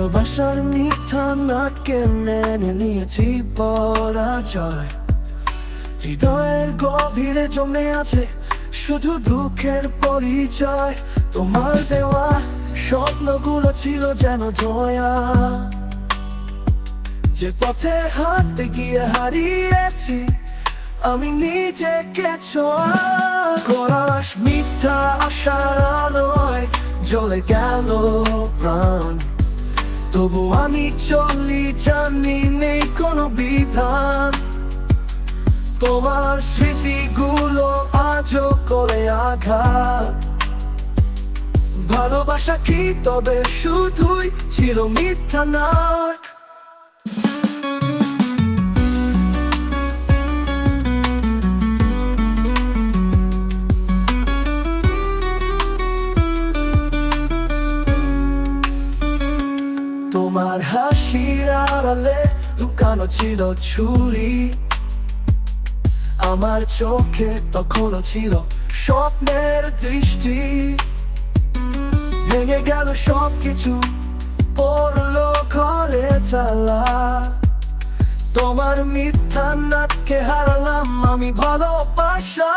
ভালোবাসার মিথ্যা নাটকে মেনে নিয়েছি পরাজয় হৃদয়ের গভীরে জমে আছে শুধু দুঃখের পরিচয়। তোমার দেওয়া স্বপ্নগুলো ছিল যেন জয়া। যে পথে হাঁটতে গিয়ে হারিয়েছি, আমি নিজেকে করাস মিথ্যা আশার আলোয় জ্বলে গেল প্রাণ। তবু আমি চলি, জানি নেই কোনো বিধান। তোমার স্মৃতিগুলো আজও করে আঘাত। ভালোবাসা কি তবে শুধুই ছিল মিথ্যা নাট। আড়ালে লুকানো ছিল ছুরি আমার চোখে তখনও ছিল স্বপ্নের দৃষ্টি ভেঙে গেল সব কিছু পড়ল ঘরে চালা তোমার মিথ্যা নাটকে হারালাম আমি ভালোবাসা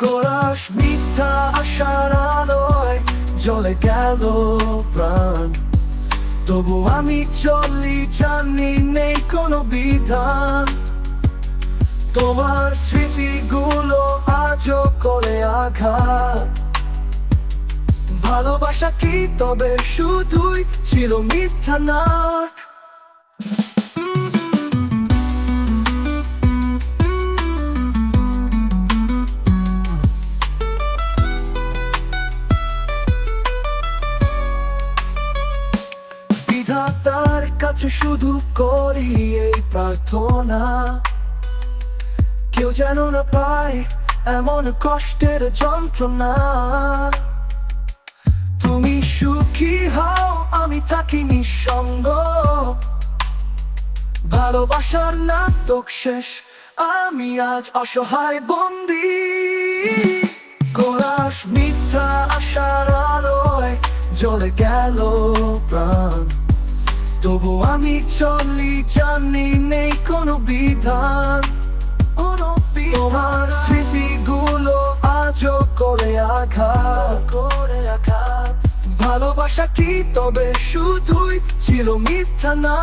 কোরাস মিথ্যা আশার আলোয় জ্বলে গেল প্রাণ তবু আমি চলি, জানি নেই কোনো বিধান। তোমার স্মৃতিগুলো আজও করে আঘাত। ভালোবাসা কি তবে শুধুই ছিল মিথ্যা নাট কাছে শুধু করি এই প্রার্থনা। কেউ যেন না পায় এমন কষ্টের যন্ত্রণা। তুমি সুখী হও, আমি থাকি নিঃসঙ্গ। ভালোবাসার নাটক শেষ, আমি আজ অসহায় বন্দি। কোরাস মিথ্যা আশার আলোয় জ্বলে গেল প্রাণ। তবু আমি চলি জানি নেই কোনো বিধান। তোমার স্মৃতিগুলো আজও করে আঘাত। করে আঘাত ভালোবাসা কি তবে শুধুই ছিল মিথ্যা না